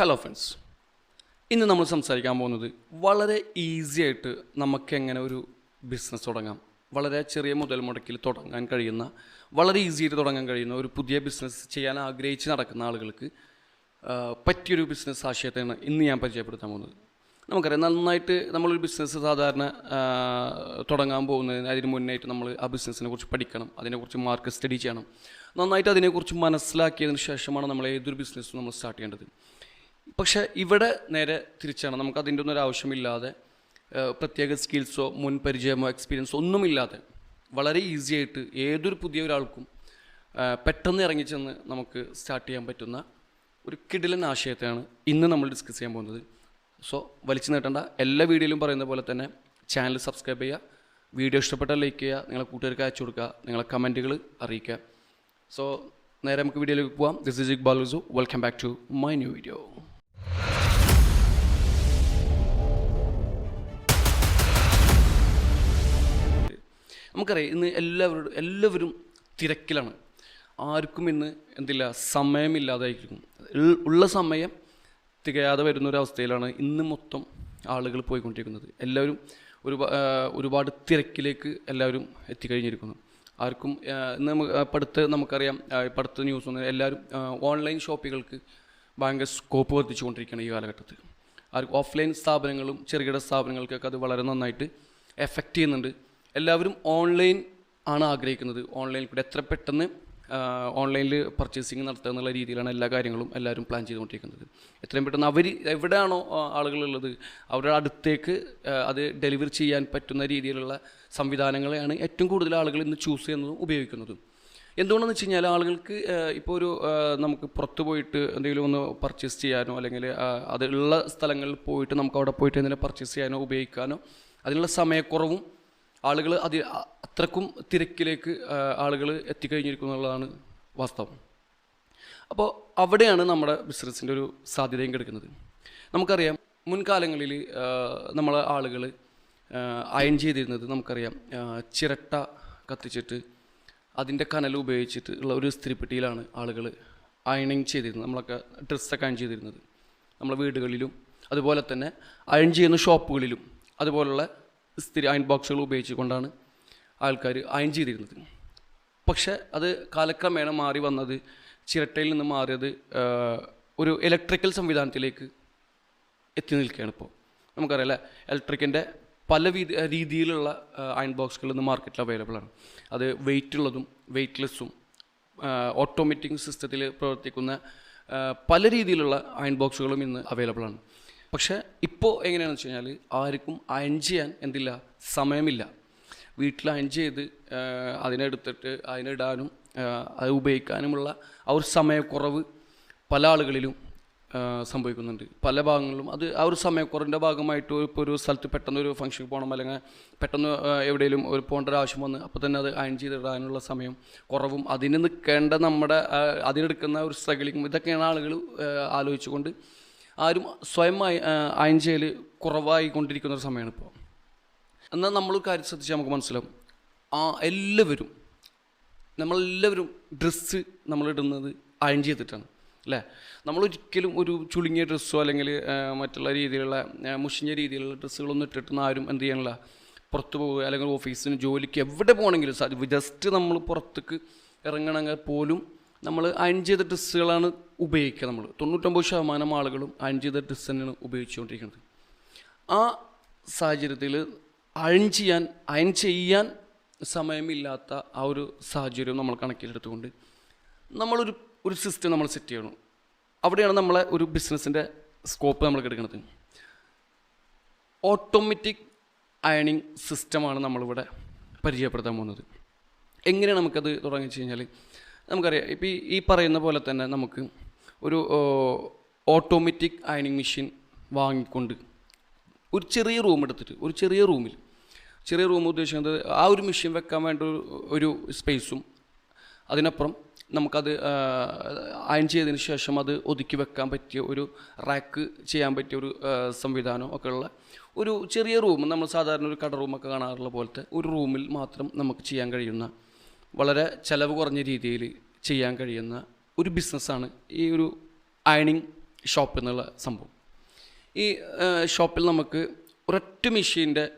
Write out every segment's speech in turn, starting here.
Hello friends ഇന്ന് നമ്മൾ സംസാരിക്കാൻ പോകുന്നത് വളരെ ഈസി ആയിട്ട് നമുക്ക് എങ്ങനെ ഒരു ബിസിനസ് തുടങ്ങാം. വളരെ ചെറിയ മുതൽ മുടക്കിൽ തുടങ്ങാൻ കഴിയുന്ന വളരെ ഈസി ആയിട്ട് തുടങ്ങാൻ കഴിയുന്ന ഒരു പുതിയ ബിസിനസ് ചെയ്യാൻ ആഗ്രഹിച്ച് നടക്കുന്ന ആളുകൾക്ക് പറ്റിയൊരു ബിസിനസ് ആശയത്തെയാണ് ഇന്ന് ഞാൻ പരിചയപ്പെടുത്താൻ പോകുന്നത്. നമുക്കറിയാം നന്നായിട്ട് നമ്മളൊരു ബിസിനസ് സാധാരണ തുടങ്ങാൻ പോകുന്നതിന് അതിന് മുന്നായിട്ട് നമ്മൾ ആ ബിസിനസ്സിനെ കുറിച്ച് പഠിക്കണം അതിനെക്കുറിച്ച് മാർക്ക് സ്റ്റഡി ചെയ്യണം. നന്നായിട്ട് അതിനെക്കുറിച്ച് മനസ്സിലാക്കിയതിന് ശേഷമാണ് നമ്മൾ ഏതൊരു ബിസിനസ്സും നമ്മൾ സ്റ്റാർട്ട് ചെയ്യേണ്ടത്. പക്ഷേ ഇവിടെ നേരെ തിരിച്ചാണ്. നമുക്ക് അതിന്റെ ഒന്നും ഒരു ആവശ്യമില്ലാതെ പ്രത്യേക സ്കിൽസോ മുൻ പരിചയമോ എക്സ്പീരിയൻസോ ഒന്നുമില്ലാതെ വളരെ ഈസി ആയിട്ട് ഏതൊരു പുതിയ ഒരാൾക്കും പെട്ടെന്ന് ഇറങ്ങിച്ചെന്ന് നമുക്ക് സ്റ്റാർട്ട് ചെയ്യാൻ പറ്റുന്ന ഒരു കിടിലൻ ആശയത്തെയാണ് ഇന്ന് നമ്മൾ ഡിസ്കസ് ചെയ്യാൻ പോകുന്നത്. സോ വലിച്ചു നീട്ടേണ്ട. എല്ലാ വീഡിയോയിലും പറയുന്ന പോലെ തന്നെ ചാനൽ സബ്സ്ക്രൈബ് ചെയ്യുക വീഡിയോ ഇഷ്ടപ്പെട്ടാൽ ലൈക്ക് ചെയ്യുക നിങ്ങളെ കൂട്ടുകാർക്ക് അയച്ചു കൊടുക്കുക നിങ്ങളെ കമന്റുകൾ അറിയിക്കുക. സോ നേരെ നമുക്ക് വീഡിയോയിലേക്ക് പോവാം. This is ഇക് Balusu welcome back to my new video നമുക്കറിയാം ഇന്ന് എല്ലാവരോടും എല്ലാവരും തിരക്കിലാണ്. ആർക്കും ഇന്ന് എന്തില്ല സമയമില്ലാതായിരിക്കും. ഉള്ള സമയം തികയാതെ വരുന്ന ഒരു അവസ്ഥയിലാണ് ഇന്ന് മൊത്തം ആളുകൾ പോയിക്കൊണ്ടിരിക്കുന്നത്. എല്ലാവരും ഒരു ഒരുപാട് തിരക്കിലേക്ക് എല്ലാവരും എത്തിക്കഴിഞ്ഞിരിക്കുന്നു. ആർക്കും ഇന്ന് നമുക്ക് അടുത്ത് നമുക്കറിയാം പഠിത്ത ന്യൂസ് ഒന്നും എല്ലാവരും ഓൺലൈൻ ഷോപ്പുകൾക്ക് ഭയങ്കര സ്കോപ്പ് വർദ്ധിച്ചുകൊണ്ടിരിക്കുകയാണ് ഈ കാലഘട്ടത്തിൽ. ആർക്കും ഓഫ്ലൈൻ സ്ഥാപനങ്ങളും ചെറുകിട സ്ഥാപനങ്ങൾക്കൊക്കെ അത് വളരെ നന്നായിട്ട് എഫക്റ്റ് ചെയ്യുന്നുണ്ട്. എല്ലാവരും ഓൺലൈൻ ആണ് ആഗ്രഹിക്കുന്നത്. ഓൺലൈനിൽ കൂടെ എത്ര പെട്ടെന്ന് ഓൺലൈനിൽ പർച്ചേസിങ് നടത്തുക എന്നുള്ള രീതിയിലാണ് എല്ലാ കാര്യങ്ങളും എല്ലാവരും പ്ലാൻ ചെയ്തുകൊണ്ടിരിക്കുന്നത്. എത്രയും പെട്ടെന്ന് അവർ എവിടെയാണോ ആളുകളുള്ളത് അവരുടെ അടുത്തേക്ക് അത് ഡെലിവർ ചെയ്യാൻ പറ്റുന്ന രീതിയിലുള്ള സംവിധാനങ്ങളെയാണ് ഏറ്റവും കൂടുതൽ ആളുകൾ ഇന്ന് ചൂസ് ചെയ്യുന്നതും ഉപയോഗിക്കുന്നതും. എന്തുകൊണ്ടെന്ന് വെച്ച് കഴിഞ്ഞാൽ ആളുകൾക്ക് ഇപ്പോൾ ഒരു നമുക്ക് പുറത്ത് പോയിട്ട് എന്തെങ്കിലും ഒന്ന് പർച്ചേസ് ചെയ്യാനോ അല്ലെങ്കിൽ അതുള്ള സ്ഥലങ്ങളിൽ പോയിട്ട് നമുക്ക് അവിടെ പോയിട്ട് എന്തെങ്കിലും പർച്ചേസ് ചെയ്യാനോ ഉപയോഗിക്കാനോ അതിനുള്ള സമയക്കുറവും ആളുകൾ അത് അത്രക്കും തിരക്കിലേക്ക് ആളുകൾ എത്തിക്കഴിഞ്ഞിരിക്കുന്നു എന്നുള്ളതാണ് വാസ്തവം. അപ്പോൾ അവിടെയാണ് നമ്മുടെ ബിസിനസ്സിന്റെ ഒരു സാധ്യതയും കിടക്കുന്നത്. നമുക്കറിയാം മുൻകാലങ്ങളിൽ നമ്മളെ ആളുകൾ അയൺ ചെയ്തിരുന്നത് നമുക്കറിയാം ചിരട്ട കത്തിച്ചിട്ട് അതിന്റെ കനൽ ഉപയോഗിച്ചിട്ട് ഉള്ള ഒരു സ്ത്രീപ്പെട്ടിയിലാണ് ആളുകൾ അയണിങ് ചെയ്തിരുന്നത്. നമ്മളൊക്കെ ഡ്രസ്സൊക്കെ അയൺ ചെയ്തിരുന്നത്. നമ്മളെ വീടുകളിലും അതുപോലെ തന്നെ അയൺ ചെയ്യുന്ന ഷോപ്പുകളിലും അതുപോലുള്ള സ്ഥിര അയൺ ബോക്സുകൾ ഉപയോഗിച്ചുകൊണ്ടാണ് ആൾക്കാർ അയൺ ചെയ്തിരുന്നത്. പക്ഷേ അത് കാലക്രമേണ മാറി വന്നത് ചിരട്ടയിൽ നിന്ന് മാറിയത് ഒരു ഇലക്ട്രിക്കൽ സംവിധാനത്തിലേക്ക് എത്തി നിൽക്കുകയാണ് ഇപ്പോൾ. നമുക്കറിയാം അല്ലേ ഇലക്ട്രിക്കിന്റെ പല രീതിയിലുള്ള അയൺ ബോക്സുകൾ ഇന്ന് മാർക്കറ്റിൽ അവൈലബിൾ ആണ്. അത് വെയിറ്റ് ഉള്ളതും വെയ്റ്റ്ലെസ്സും ഓട്ടോമാറ്റിക് സിസ്റ്റത്തിൽ പ്രവർത്തിക്കുന്ന പല രീതിയിലുള്ള അയൺ ബോക്സുകളും ഇന്ന് അവൈലബിൾ ആണ്. പക്ഷേ ഇപ്പോൾ എങ്ങനെയാണെന്ന് വെച്ച് കഴിഞ്ഞാൽ ആർക്കും അയൺ ചെയ്യാൻ എന്തില്ല? സമയമില്ല. വീട്ടിൽ അയൺ ചെയ്ത് അതിനെടുത്തിട്ട് അതിനിടാനും അത് ഉപയോഗിക്കാനുമുള്ള ആ ഒരു സമയക്കുറവ് പല ആളുകളിലും സംഭവിക്കുന്നുണ്ട്. പല ഭാഗങ്ങളിലും അത് ആ ഒരു സമയക്കുറവിന്റെ ഭാഗമായിട്ട് ഇപ്പോൾ ഒരു സ്ഥലത്ത് പെട്ടെന്ന് ഒരു ഫംഗ്ഷന് പോകണം അല്ലെങ്കിൽ പെട്ടെന്ന് എവിടെയെങ്കിലും ഒരു പോകേണ്ട ഒരു ആവശ്യം വന്ന് അപ്പോൾ തന്നെ അത് അയൺ ചെയ്തിടാനുള്ള സമയം കുറവും അതിന് നിൽക്കേണ്ട നമ്മുടെ അതിനെടുക്കുന്ന ഒരു സ്ട്രഗിളിങ് ഇതൊക്കെയാണ് ആളുകൾ ആലോചിച്ചുകൊണ്ട് ആരും സ്വയം അയൺ ചെയ്യൽ കുറവായിക്കൊണ്ടിരിക്കുന്ന ഒരു സമയമാണ് ഇപ്പോൾ എന്നാൽ നമ്മൾ കാര്യം ശ്രദ്ധിച്ചാൽ നമുക്ക് മനസ്സിലാവും. ആ എല്ലാവരും നമ്മളെല്ലാവരും ഡ്രസ്സ് നമ്മളിടുന്നത് അയൺ ചെയ്തിട്ടാണ് അല്ലേ? നമ്മളൊരിക്കലും ഒരു ചുളുങ്ങിയ ഡ്രസ്സോ അല്ലെങ്കിൽ മറ്റുള്ള രീതിയിലുള്ള മുഷിഞ്ഞ രീതിയിലുള്ള ഡ്രസ്സുകളൊന്നും ഇട്ടിട്ടൊന്നും ആരും എന്ത് ചെയ്യാനില്ല. പുറത്ത് പോവുക അല്ലെങ്കിൽ ഓഫീസിന് ജോലിക്ക് എവിടെ പോകണമെങ്കിലും ജസ്റ്റ് നമ്മൾ പുറത്തേക്ക് ഇറങ്ങണമെങ്കിൽ പോലും നമ്മൾ അയൺ ചെയ്ത ഡ്രസ്സുകളാണ് ഉപയോഗിക്കുക നമ്മൾ. തൊണ്ണൂറ്റൊമ്പത് ശതമാനം ആളുകളും അയൺ ചെയ്ത ഡ്രസ്സ് തന്നെയാണ് ഉപയോഗിച്ചുകൊണ്ടിരിക്കുന്നത്. ആ സാഹചര്യത്തിൽ അയൺ ചെയ്യാൻ അയൺ ചെയ്യാൻ സമയമില്ലാത്ത ആ ഒരു സാഹചര്യം നമ്മൾ കണക്കിലെടുത്തുകൊണ്ട് നമ്മളൊരു ഒരു സിസ്റ്റം നമ്മൾ സെറ്റ് ചെയ്യണം. അവിടെയാണ് നമ്മളെ ഒരു ബിസിനസ്സിന്റെ സ്കോപ്പ് നമ്മൾ എടുക്കുന്നത്. ഓട്ടോമാറ്റിക് അയണിങ് സിസ്റ്റമാണ് നമ്മളിവിടെ പരിചയപ്പെടുത്താൻ പോകുന്നത്. എങ്ങനെയാണ് നമുക്കത് തുടങ്ങി വെച്ച് കഴിഞ്ഞാൽ നമുക്കറിയാം. ഇപ്പോൾ ഈ പറയുന്ന പോലെ തന്നെ നമുക്ക് ഒരു ഓട്ടോമാറ്റിക് അയണിങ് മെഷീൻ വാങ്ങിക്കൊണ്ട് ഒരു ചെറിയ റൂം എടുത്തിട്ട് ഒരു ചെറിയ റൂമിൽ ചെറിയ റൂം ഉദ്ദേശിക്കുന്നത് ആ ഒരു മെഷീൻ വെക്കാൻ വേണ്ട ഒരു സ്പേസും അതിനപ്പുറം നമുക്കത് അയൺ ചെയ്തതിന് ശേഷം അത് ഒതുക്കി വെക്കാൻ പറ്റിയ ഒരു റാക്ക് ചെയ്യാൻ പറ്റിയ ഒരു സംവിധാനം ഒക്കെ ഉള്ള ഒരു ചെറിയ റൂം നമ്മൾ സാധാരണ ഒരു കട റൂമൊക്കെ കാണാറുള്ള പോലത്തെ ഒരു റൂമിൽ മാത്രം നമുക്ക് ചെയ്യാൻ കഴിയുന്ന വളരെ ചിലവ് കുറഞ്ഞ രീതിയിൽ ചെയ്യാൻ കഴിയുന്ന ഒരു ബിസിനസ്സാണ് ഈ ഒരു അയണിങ് ഷോപ്പ് എന്നുള്ള സംഭവം. ഈ ഷോപ്പിൽ നമുക്ക് ഒരൊറ്റ മെഷീന്റെ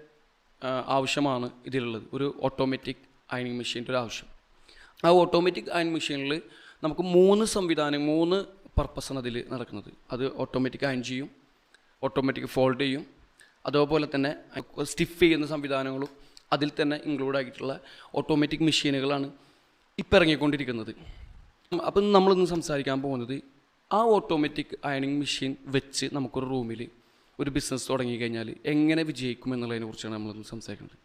ആവശ്യമാണ് ഇതിലുള്ളത്. ഒരു ഓട്ടോമാറ്റിക് അയണിങ് മെഷീന്റെ ഒരു ആവശ്യം. ആ ഓട്ടോമാറ്റിക് അയൺ മെഷീനിൽ നമുക്ക് മൂന്ന് സംവിധാനം മൂന്ന് പർപ്പസാണ് അതിൽ നടക്കുന്നത്. അത് ഓട്ടോമാറ്റിക് അയൺ ചെയ്യും ഓട്ടോമാറ്റിക് ഫോൾഡ് ചെയ്യും അതുപോലെ തന്നെ സ്റ്റിഫ് ചെയ്യുന്ന സംവിധാനങ്ങളും അതിൽ തന്നെ ഇൻക്ലൂഡ് ആയിട്ടുള്ള ഓട്ടോമാറ്റിക് മെഷീനുകളാണ് ഇപ്പം ഇറങ്ങിക്കൊണ്ടിരിക്കുന്നത്. അപ്പം നമ്മളിന്ന് സംസാരിക്കാൻ പോകുന്നത് ആ ഓട്ടോമാറ്റിക് അയണിങ് മെഷീൻ വെച്ച് നമുക്കൊരു റൂമിൽ ഒരു ബിസിനസ് തുടങ്ങി കഴിഞ്ഞാൽ എങ്ങനെ വിജയിക്കും എന്നുള്ളതിനെ കുറിച്ചാണ് നമ്മളിന്ന് സംസാരിക്കുന്നത്.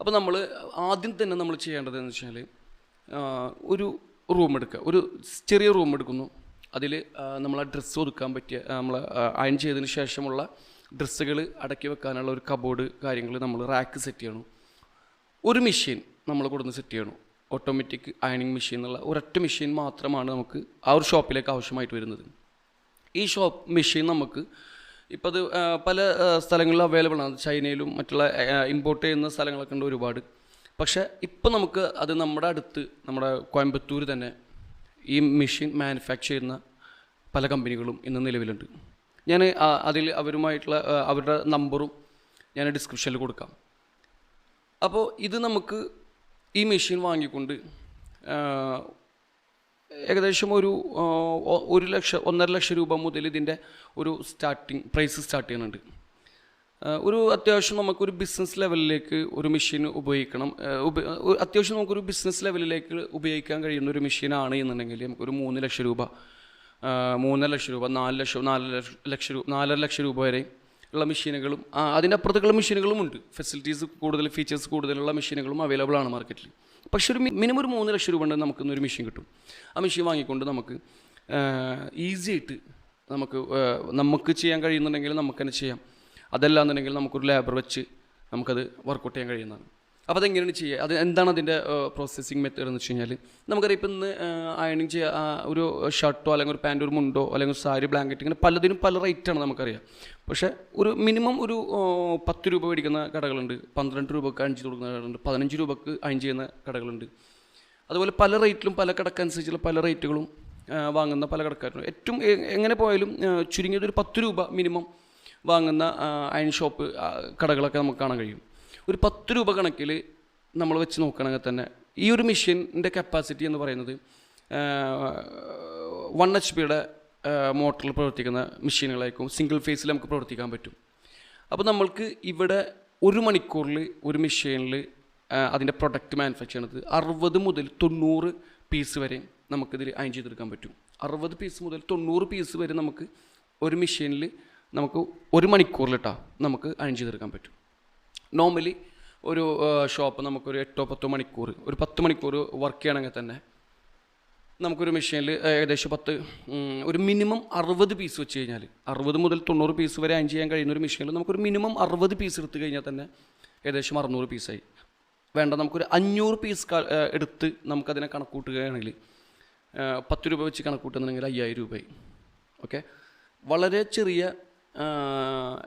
അപ്പോൾ നമ്മൾ ആദ്യം തന്നെ നമ്മൾ ചെയ്യേണ്ടത് എന്ന് വെച്ചാൽ ഒരു റൂം എടുക്കുക. ഒരു ചെറിയ റൂം എടുക്കുന്നു. അതിൽ നമ്മൾ ആ ഡ്രസ്സ് ഒതുക്കാൻ പറ്റിയ നമ്മൾ അയൺ ചെയ്തതിന് ശേഷമുള്ള ഡ്രസ്സുകൾ അടക്കി വെക്കാനുള്ള ഒരു കബോർഡ് കാര്യങ്ങൾ നമ്മൾ റാക്ക് സെറ്റ് ചെയ്യണം. ഒരു മെഷീൻ നമ്മൾ കൊടുന്ന് സെറ്റ് ചെയ്യണം. ഓട്ടോമാറ്റിക് അയണിങ് മെഷീൻ എന്നുള്ള ഒരൊറ്റ മെഷീൻ മാത്രമാണ് നമുക്ക് ആ ഒരു ഷോപ്പിലേക്ക് ആവശ്യമായിട്ട് വരുന്നത്. ഈ ഷോപ്പ് മെഷീൻ നമുക്ക് ഇപ്പോൾ അത് പല സ്ഥലങ്ങളിലും അവൈലബിൾ ആണ്. ചൈനയിലും മറ്റുള്ള ഇമ്പോർട്ട് ചെയ്യുന്ന സ്ഥലങ്ങളൊക്കെ ഉണ്ട് ഒരുപാട്. പക്ഷേ ഇപ്പം നമുക്ക് അത് നമ്മുടെ അടുത്ത് നമ്മുടെ കോയമ്പത്തൂർ തന്നെ ഈ മെഷീൻ മാനുഫാക്ചർ ചെയ്യുന്ന പല കമ്പനികളും ഇന്ന് നിലവിലുണ്ട്. ഞാൻ അതിൽ അവരുമായിട്ടുള്ള അവരുടെ നമ്പറും ഞാൻ ഡിസ്ക്രിപ്ഷനിൽ കൊടുക്കാം. അപ്പോൾ ഇത് നമുക്ക് ഈ മെഷീൻ വാങ്ങിക്കൊണ്ട് ഏകദേശം ഒരു ഒരു ലക്ഷം ഒന്നര ലക്ഷം രൂപ മുതൽ ഇതിന്റെ ഒരു സ്റ്റാർട്ടിങ് പ്രൈസ് സ്റ്റാർട്ട് ചെയ്യുന്നുണ്ട്. ഒരു അത്യാവശ്യം നമുക്കൊരു ബിസിനസ് ലെവലിലേക്ക് ഒരു മെഷീൻ ഉപയോഗിക്കണം. അത്യാവശ്യം നമുക്കൊരു ബിസിനസ് ലെവലിലേക്ക് ഉപയോഗിക്കാൻ കഴിയുന്ന ഒരു മെഷീനാണ് എന്നുണ്ടെങ്കിൽ നമുക്കൊരു മൂന്ന് ലക്ഷം രൂപ മൂന്നര ലക്ഷം രൂപ നാല് ലക്ഷം നാല് ലക്ഷം രൂപ നാലര ലക്ഷം രൂപ വരെ ഉള്ള മെഷീനുകളും അതിനപ്പുറത്തേക്കുള്ള മെഷീനുകളും ഉണ്ട്. ഫെസിലിറ്റീസ് കൂടുതൽ ഫീച്ചേഴ്സ് കൂടുതലുള്ള മെഷീനുകളും അവൈലബിൾ ആണ് മാർക്കറ്റിൽ പക്ഷേ ഒരു മിനിമം ഒരു മൂന്ന് ലക്ഷം രൂപ ഉണ്ടെങ്കിൽ നമുക്ക് ഒരു മെഷീൻ കിട്ടും. ആ മെഷീൻ വാങ്ങിക്കൊണ്ട് നമുക്ക് ഈസി ആയിട്ട് നമുക്ക് നമുക്ക് ചെയ്യാൻ കഴിയുന്നുണ്ടെങ്കിൽ നമുക്ക് തന്നെ ചെയ്യാം. അതല്ല എന്നുണ്ടെങ്കിൽ നമുക്കൊരു ലേബർ വെച്ച് നമുക്കത് വർക്കൗട്ട് ചെയ്യാൻ കഴിയുന്നതാണ്. അപ്പോൾ അതെങ്ങനെയാണ് ചെയ്യുക? അത് എന്താണ് അതിന്റെ പ്രോസസ്സിങ് മെത്തേഡ് എന്ന് വെച്ച് കഴിഞ്ഞാൽ നമുക്കറിയാം ഇപ്പം ഇന്ന് അയണിങ് ചെയ്യുക ഒരു ഷർട്ടോ അല്ലെങ്കിൽ ഒരു പാന്റോ ഒരു മുണ്ടോ അല്ലെങ്കിൽ ഒരു സാരി ബ്ലാങ്കറ്റ് ഇങ്ങനെ പലതിനും പല റേറ്റാണ് നമുക്കറിയാം. പക്ഷേ ഒരു മിനിമം ഒരു പത്ത് രൂപ മേടിക്കുന്ന കടകളുണ്ട്. പന്ത്രണ്ട് രൂപക്ക് അഞ്ച് കൊടുക്കുന്ന കടകളുണ്ട്. പതിനഞ്ച് രൂപക്ക് അയൺ ചെയ്യുന്ന കടകളുണ്ട്. അതുപോലെ പല റേറ്റിലും പല കടക്കനുസരിച്ചുള്ള പല റേറ്റുകളും വാങ്ങുന്ന പല കടക്കാരുണ്ട്. ഏറ്റവും എങ്ങനെ പോയാലും ചുരുങ്ങിയത് ഒരു പത്ത് രൂപ മിനിമം വാങ്ങുന്ന അയൺ ഷോപ്പ് കടകളൊക്കെ നമുക്ക് കാണാൻ കഴിയും. ഒരു പത്ത് രൂപ കണക്കിൽ നമ്മൾ വെച്ച് നോക്കുകയാണെങ്കിൽ തന്നെ ഈ ഒരു മെഷീന്റെ കപ്പാസിറ്റി എന്ന് പറയുന്നത് വൺ എച്ച് പിയുടെ മോട്ടറിൽ പ്രവർത്തിക്കുന്ന മെഷീനുകളായിരിക്കും. സിംഗിൾ ഫേസിൽ നമുക്ക് പ്രവർത്തിക്കാൻ പറ്റും. അപ്പോൾ നമ്മൾക്ക് ഇവിടെ ഒരു മണിക്കൂറിൽ ഒരു മെഷീനിൽ അതിന്റെ പ്രൊഡക്റ്റ് മാനുഫാക്ചർ ചെയ്യുന്നത് അറുപത് മുതൽ തൊണ്ണൂറ് പീസ് വരെ നമുക്കിതിൽ അയൻ ചെയ്തെടുക്കാൻ പറ്റും. അറുപത് പീസ് മുതൽ തൊണ്ണൂറ് പീസ് വരെ നമുക്ക് ഒരു മെഷീനിൽ നമുക്ക് ഒരു മണിക്കൂറിലിട്ടാ നമുക്ക് അയൻ ചെയ്തെടുക്കാൻ പറ്റും. നോർമലി ഒരു ഷോപ്പ് നമുക്കൊരു എട്ടോ പത്തോ മണിക്കൂർ ഒരു പത്ത് മണിക്കൂർ വർക്ക് ചെയ്യണമെങ്കിൽ തന്നെ നമുക്കൊരു മെഷീനിൽ ഏകദേശം പത്ത് ഒരു മിനിമം അറുപത് പീസ് വെച്ച് കഴിഞ്ഞാൽ അറുപത് മുതൽ തൊണ്ണൂറ് പീസ് വരെ അയൻ ചെയ്യാൻ കഴിയുന്ന ഒരു മെഷീനിൽ നമുക്കൊരു മിനിമം അറുപത് പീസ് എടുത്തു കഴിഞ്ഞാൽ തന്നെ ഏകദേശം അറുന്നൂറ് പീസായി വേണ്ട നമുക്കൊരു അഞ്ഞൂറ് പീസ് എടുത്ത് നമുക്കതിനെ കണക്കൂട്ടുകയാണെങ്കിൽ പത്ത് രൂപ വെച്ച് കണക്കൂട്ടുന്നുണ്ടെങ്കിൽ അയ്യായിരം രൂപയായി. ഓക്കെ? വളരെ ചെറിയ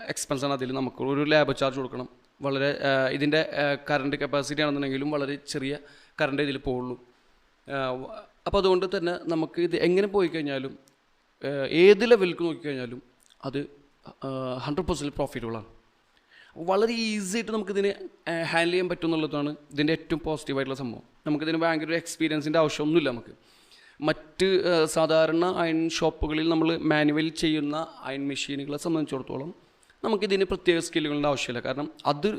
എക്സ്പെൻസാണ് അതിൽ നമുക്ക് ഒരു ലാബ് ചാർജ് കൊടുക്കണം. വളരെ ഇതിന്റെ കറണ്ട് കപ്പാസിറ്റി ആണെന്നുണ്ടെങ്കിലും വളരെ ചെറിയ കറണ്ട് ഇതിൽ പോകുള്ളൂ അപ്പോൾ അതുകൊണ്ട് തന്നെ നമുക്ക് ഇത് എങ്ങനെ പോയി കഴിഞ്ഞാലും ഏത് ലെവലിലേക്ക് നോക്കിക്കഴിഞ്ഞാലും അത് ഹൺഡ്രഡ് പെർസെന്റ് പ്രോഫിറ്റബിളാണ് വളരെ ഈസി ആയിട്ട് നമുക്കിതിനെ ഹാൻഡിൽ ചെയ്യാൻ പറ്റും എന്നുള്ളതാണ് ഇതിന്റെ ഏറ്റവും പോസിറ്റീവായിട്ടുള്ള സംഭവം. നമുക്കിതിന് ഭയങ്കര ഒരു എക്സ്പീരിയൻസിന്റെ ആവശ്യമൊന്നുമില്ല നമുക്ക്. മറ്റ് സാധാരണ അയൺ ഷോപ്പുകളിൽ നമ്മൾ മാനുവൽ ചെയ്യുന്ന അയൺ മെഷീനുകളെ സംബന്ധിച്ചിടത്തോളം നമുക്കിതിന് പ്രത്യേക സ്കില്ലുകളുടെ ആവശ്യമില്ല. കാരണം അത്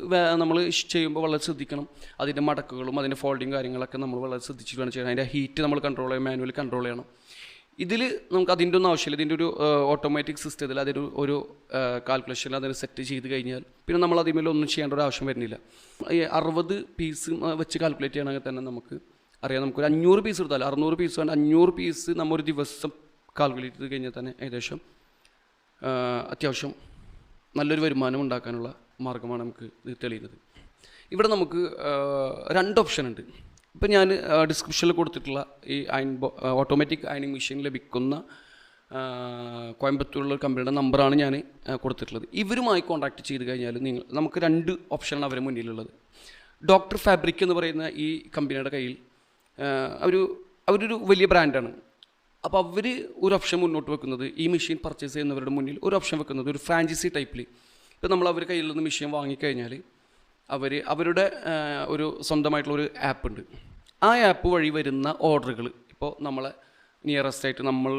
നമ്മൾ ചെയ്യുമ്പോൾ വളരെ ശ്രദ്ധിക്കണം. അതിന്റെ മടക്കുകളും അതിന്റെ ഫോൾഡിങ് കാര്യങ്ങളൊക്കെ നമ്മൾ വളരെ ശ്രദ്ധിച്ചിട്ട് വേണം ചെയ്യണം അതിന്റെ ഹീറ്റ് നമ്മൾ കൺട്രോൾ ചെയ്യാം മാനുവൽ കൺട്രോൾ ചെയ്യണം. ഇതിൽ നമുക്ക് അതിന്റെ ഒന്നും ആവശ്യമില്ല. ഇതിന്റെ ഒരു ഓട്ടോമാറ്റിക് സിസ്റ്റത്തിൽ അതൊരു ഒരു കാൽക്കുലേഷൻ അതിന് സെറ്റ് ചെയ്ത് കഴിഞ്ഞാൽ പിന്നെ നമ്മൾ അതിന്മേൽ ഒന്നും ചെയ്യേണ്ട ഒരു ആവശ്യം വരുന്നില്ല. ഈ അറുപത് പീസ് വെച്ച് കാൽക്കുലേറ്റ് ചെയ്യണമെങ്കിൽ തന്നെ നമുക്ക് അറിയാം. നമുക്കൊരു അഞ്ഞൂറ് പീസ് എടുത്താൽ അറുന്നൂറ് പീസ് വേണ്ട. അഞ്ഞൂറ് പീസ് നമ്മൾ ഒരു ദിവസം കാൽക്കുലേറ്റ് ചെയ്ത് കഴിഞ്ഞാൽ തന്നെ ഏകദേശം അത്യാവശ്യം നല്ലൊരു വരുമാനം ഉണ്ടാക്കാനുള്ള മാർഗമാണ് നമുക്ക് ഇത് തെളിയുന്നത്. ഇവിടെ നമുക്ക് രണ്ട് ഓപ്ഷൻ ഉണ്ട്. ഇപ്പം ഞാൻ ഡിസ്ക്രിപ്ഷനിൽ കൊടുത്തിട്ടുള്ള ഈ അയൺ ഓട്ടോമാറ്റിക് അയണിങ് മെഷീൻ ലഭിക്കുന്ന കോയമ്പത്തൂരിലുള്ള കമ്പനിയുടെ നമ്പറാണ് ഞാൻ കൊടുത്തിട്ടുള്ളത്. ഇവരുമായി കോൺടാക്ട് ചെയ്ത് കഴിഞ്ഞാൽ നിങ്ങൾ നമുക്ക് രണ്ട് ഓപ്ഷനാണ് അവരെ മുന്നിലുള്ളത്. ഡോക്ടർ ഫാബ്രിക് എന്ന് പറയുന്ന ഈ കമ്പനിയുടെ കയ്യിൽ ഒരു അവരൊരു വലിയ ബ്രാൻഡാണ് അപ്പോൾ അവർ ഒരു ഓപ്ഷൻ മുന്നോട്ട് വെക്കുന്നത് ഈ മെഷീൻ പർച്ചേസ് ചെയ്യുന്നവരുടെ മുന്നിൽ ഒരു ഓപ്ഷൻ വെക്കുന്നത് ഒരു ഫ്രാഞ്ചൈസി ടൈപ്പിൽ ഇപ്പോൾ നമ്മൾ അവർ കയ്യിൽ നിന്ന് മെഷീൻ വാങ്ങിക്കഴിഞ്ഞാൽ അവർ അവരുടെ ഒരു സ്വന്തമായിട്ടുള്ള ഒരു ആപ്പ് ഉണ്ട്. ആ ആപ്പ് വഴി വരുന്ന ഓർഡറുകൾ ഇപ്പോൾ നമ്മളെ നിയറസ്റ്റ് ആയിട്ട് നമ്മൾ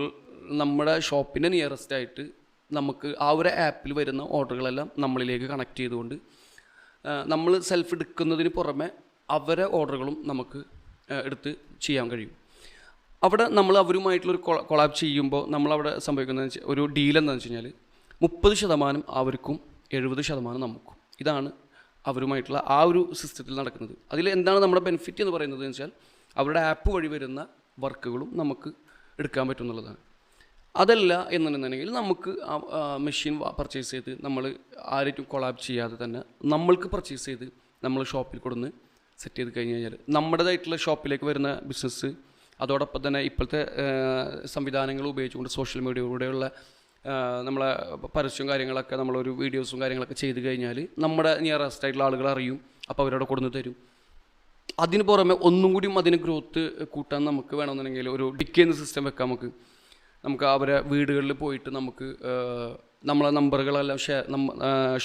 നമ്മുടെ ഷോപ്പിന്റെ നിയറസ്റ്റ് ആയിട്ട് നമുക്ക് ആ ഒരു ആപ്പിൽ വരുന്ന ഓർഡറുകളെല്ലാം നമ്മളിലേക്ക് കണക്ട് ചെയ്തുകൊണ്ട് നമ്മൾ സെൽഫ് എടുക്കുന്നതിന് പുറമെ അവരെ ഓർഡറുകളും നമുക്ക് എടുത്ത് ചെയ്യാൻ കഴിയും. അവിടെ നമ്മൾ അവരുമായിട്ടുള്ളൊരു കൊളാബ് ചെയ്യുമ്പോൾ നമ്മളവിടെ സംഭവിക്കുന്നത് വെച്ചാൽ ഒരു ഡീൽ എന്താണെന്ന് വെച്ച് കഴിഞ്ഞാൽ മുപ്പത് ശതമാനം അവർക്കും എഴുപത് ശതമാനം നമുക്കും. ഇതാണ് അവരുമായിട്ടുള്ള ആ ഒരു സിസ്റ്റത്തിൽ നടക്കുന്നത്. അതിൽ എന്താണ് നമ്മുടെ ബെനിഫിറ്റ് എന്ന് പറയുന്നത് എന്ന് വെച്ചാൽ അവരുടെ ആപ്പ് വഴി വരുന്ന വർക്കുകളും നമുക്ക് എടുക്കാൻ പറ്റും എന്നുള്ളതാണ്. അതല്ല എന്നുണ്ടെന്നുണ്ടെങ്കിൽ നമുക്ക് മെഷീൻ പർച്ചേസ് ചെയ്ത് നമ്മൾ ആരും കൊളാബ് ചെയ്യാതെ തന്നെ നമ്മൾക്ക് പർച്ചേസ് ചെയ്ത് നമ്മൾ ഷോപ്പിൽ കൊടുന്ന് സെറ്റ് ചെയ്ത് കഴിഞ്ഞ് കഴിഞ്ഞാൽ നമ്മുടേതായിട്ടുള്ള ഷോപ്പിലേക്ക് വരുന്ന ബിസിനസ് അതോടൊപ്പം തന്നെ ഇപ്പോഴത്തെ സംവിധാനങ്ങൾ ഉപയോഗിച്ചുകൊണ്ട് സോഷ്യൽ മീഡിയയിലൂടെയുള്ള നമ്മളെ പരസ്യവും കാര്യങ്ങളൊക്കെ നമ്മളൊരു വീഡിയോസും കാര്യങ്ങളൊക്കെ ചെയ്ത് കഴിഞ്ഞാൽ നമ്മുടെ നിയറസ്റ്റ് ആയിട്ടുള്ള ആളുകൾ അറിയും അപ്പോൾ അവരവിടെ കൊടുന്ന് തരും. അതിന് പുറമെ ഒന്നും കൂടിയും അതിന് ഗ്രോത്ത് കൂട്ടാൻ നമുക്ക് വേണമെന്നുണ്ടെങ്കിൽ ഒരു ഡിക്കേന്ന് സിസ്റ്റം വെക്കാം നമുക്ക്. നമുക്ക് അവരെ വീടുകളിൽ പോയിട്ട് നമുക്ക് നമ്മളെ നമ്പറുകളെല്ലാം ഷെയർ നമ്മ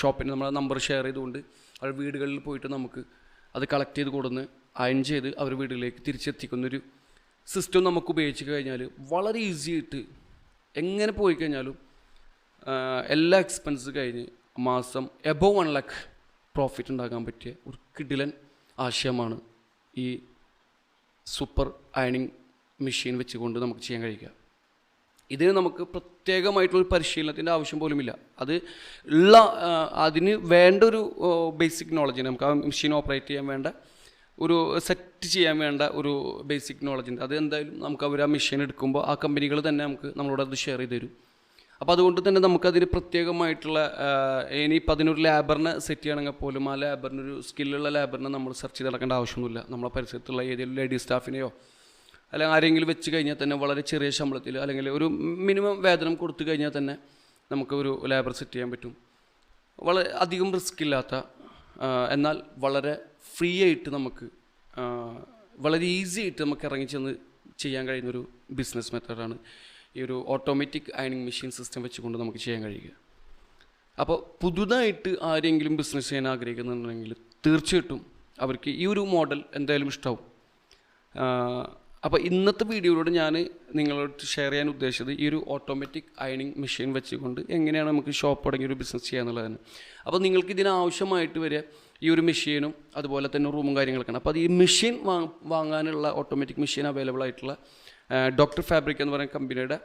ഷോപ്പിന് നമ്മളെ നമ്പർ ഷെയർ ചെയ്തുകൊണ്ട് അവരുടെ വീടുകളിൽ പോയിട്ട് നമുക്ക് അത് കളക്ട് ചെയ്ത് കൊടുന്ന് അയൺ ചെയ്ത് അവർ വീടുകളിലേക്ക് തിരിച്ചെത്തിക്കുന്നൊരു സിസ്റ്റം നമുക്ക് ഉപയോഗിച്ച് കഴിഞ്ഞാൽ വളരെ ഈസി ആയിട്ട് എങ്ങനെ പോയി കഴിഞ്ഞാലും എല്ലാ എക്സ്പെൻസ് കഴിഞ്ഞ് മാസം എബോവ് വൺ ലാക്ക് പ്രോഫിറ്റ് ഉണ്ടാക്കാൻ പറ്റിയ ഒരു കിടിലൻ ആശയമാണ് ഈ സൂപ്പർ അയണിങ് മെഷീൻ വെച്ചുകൊണ്ട് നമുക്ക് ചെയ്യാൻ കഴിയുക. ഇതിന് നമുക്ക് പ്രത്യേകമായിട്ടുള്ള പരിശീലനത്തിന്റെ ആവശ്യം പോലുമില്ല. അത് ഉള്ള അതിന് വേണ്ട ഒരു ബേസിക് നോളജ് നമുക്ക് ആ മെഷീൻ ഓപ്പറേറ്റ് ചെയ്യാൻ വേണ്ട ഒരു സെറ്റ് ചെയ്യാൻ വേണ്ട ഒരു ബേസിക് നോളജ് ഉണ്ട്. അത് എന്തായാലും നമുക്ക് അവർ ആ മെഷീൻ എടുക്കുമ്പോൾ ആ കമ്പനികൾ തന്നെ നമുക്ക് നമ്മളോട് അത് ഷെയർ ചെയ്ത് തരും. അപ്പോൾ അതുകൊണ്ട് തന്നെ നമുക്കതിന് പ്രത്യേകമായിട്ടുള്ള ഇനി ഇനിയിപ്പോൾ അതിനൊരു ലാബറിനെ സെറ്റ് ചെയ്യണമെങ്കിൽ പോലും ആ ലാബറിനൊരു സ്കില്ലുള്ള ലാബറിനെ നമ്മൾ സെർച്ച് ചെയ്ത് നടക്കേണ്ട ആവശ്യമൊന്നുമില്ല. നമ്മളെ പരിസരത്തുള്ള ഏതെങ്കിലും ലേഡി സ്റ്റാഫിനെയോ അല്ലെങ്കിൽ ആരെങ്കിലും വെച്ച് കഴിഞ്ഞാൽ തന്നെ വളരെ ചെറിയ ശമ്പളത്തിൽ അല്ലെങ്കിൽ ഒരു മിനിമം വേതനം കൊടുത്തു കഴിഞ്ഞാൽ തന്നെ നമുക്ക് ഒരു ലേബർ സെറ്റ് ചെയ്യാൻ പറ്റും. വളരെ അധികം റിസ്ക് ഇല്ലാത്ത എന്നാൽ വളരെ ഫ്രീ ആയിട്ട് നമുക്ക് വളരെ ഈസി ആയിട്ട് നമുക്ക് ഇറങ്ങി ചെന്ന് ചെയ്യാൻ കഴിയുന്നൊരു ബിസിനസ് മെത്തേഡാണ് ഈ ഒരു ഓട്ടോമാറ്റിക് അയണിങ് മെഷീൻ സിസ്റ്റം വെച്ചുകൊണ്ട് നമുക്ക് ചെയ്യാൻ കഴിയുക. അപ്പോൾ പുതുതായിട്ട് ആരെങ്കിലും ബിസിനസ് ചെയ്യാൻ ആഗ്രഹിക്കുന്നുണ്ടെങ്കിൽ തീർച്ചയായിട്ടും അവർക്ക് ഈ ഒരു മോഡൽ എന്തായാലും ഇഷ്ടമാവും അപ്പോൾ ഇന്നത്തെ വീഡിയോയിലൂടെ ഞാൻ നിങ്ങളോട് ഷെയർ ചെയ്യാൻ ഉദ്ദേശിച്ചത് ഈ ഒരു ഓട്ടോമാറ്റിക് അയണിങ് മെഷീൻ വെച്ചുകൊണ്ട് എങ്ങനെയാണ് നമുക്ക് ഷോപ്പ് തുടങ്ങി ഒരു ബിസിനസ് ചെയ്യാന്നുള്ളതാണ്. അപ്പോൾ നിങ്ങൾക്ക് ഇതിനാവശ്യമായിട്ട് വരിക ഈ ഒരു മെഷീനും അതുപോലെ തന്നെ റൂമും കാര്യങ്ങളൊക്കെയാണ്. അപ്പോൾ അത് ഈ മെഷീൻ വാങ്ങാനുള്ള ഓട്ടോമാറ്റിക് മെഷീൻ അവൈലബിൾ ആയിട്ടുള്ള ഡോക്ടർ ഫാബ്രിക് എന്ന് പറയുന്ന കമ്പനിയുടെ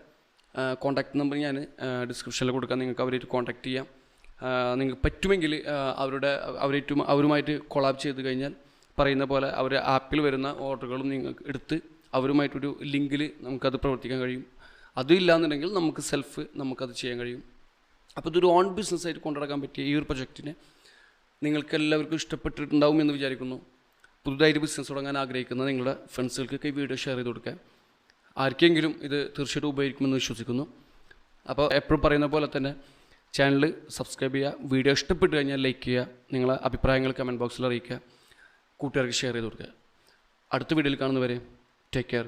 കോൺടാക്ട് നമ്പർ ഞാൻ ഡിസ്ക്രിപ്ഷനിൽ കൊടുക്കാം. നിങ്ങൾക്ക് അവരായിട്ട് കോൺടാക്ട് ചെയ്യാം. നിങ്ങൾക്ക് പറ്റുമെങ്കിൽ അവരുടെ അവരേറ്റും അവരുമായിട്ട് കൊളാബ് ചെയ്ത് കഴിഞ്ഞാൽ പറയുന്ന പോലെ അവർ ആപ്പിൽ വരുന്ന ഓർഡറുകളും നിങ്ങൾക്ക് എടുത്ത് അവരുമായിട്ടൊരു ലിങ്കിൽ നമുക്കത് പ്രവർത്തിക്കാൻ കഴിയും. അതും ഇല്ലാന്നുണ്ടെങ്കിൽ നമുക്ക് സെൽഫ് നമുക്കത് ചെയ്യാൻ കഴിയും. അപ്പോൾ ഇതൊരു ഓൺ ബിസിനസ് ആയിട്ട് കൊണ്ടുനടക്കാൻ പറ്റിയ ഈ ഒരു പ്രൊജക്റ്റിനെ നിങ്ങൾക്ക് എല്ലാവർക്കും ഇഷ്ടപ്പെട്ടിട്ടുണ്ടാവും എന്ന് വിചാരിക്കുന്നു. പുതുതായിട്ട് ബിസിനസ് തുടങ്ങാൻ ആഗ്രഹിക്കുന്ന നിങ്ങളുടെ ഫ്രണ്ട്സുകൾക്ക് ഈ വീഡിയോ ഷെയർ ചെയ്ത് കൊടുക്കുക. ആർക്കെങ്കിലും ഇത് തീർച്ചയായിട്ടും ഉപയോഗിക്കുമെന്ന് വിശ്വസിക്കുന്നു. അപ്പോൾ എപ്പോഴും പറയുന്ന പോലെ തന്നെ ചാനൽ സബ്സ്ക്രൈബ് ചെയ്യുക വീഡിയോ ഇഷ്ടപ്പെട്ട് കഴിഞ്ഞാൽ ലൈക്ക് ചെയ്യുക നിങ്ങളെ അഭിപ്രായങ്ങൾ കമന്റ് ബോക്സിൽ അറിയിക്കുക കൂട്ടുകാർക്ക് ഷെയർ ചെയ്ത് കൊടുക്കുക. അടുത്ത വീഡിയോയിൽ കാണുന്നവരെ ടേക്ക് കെയർ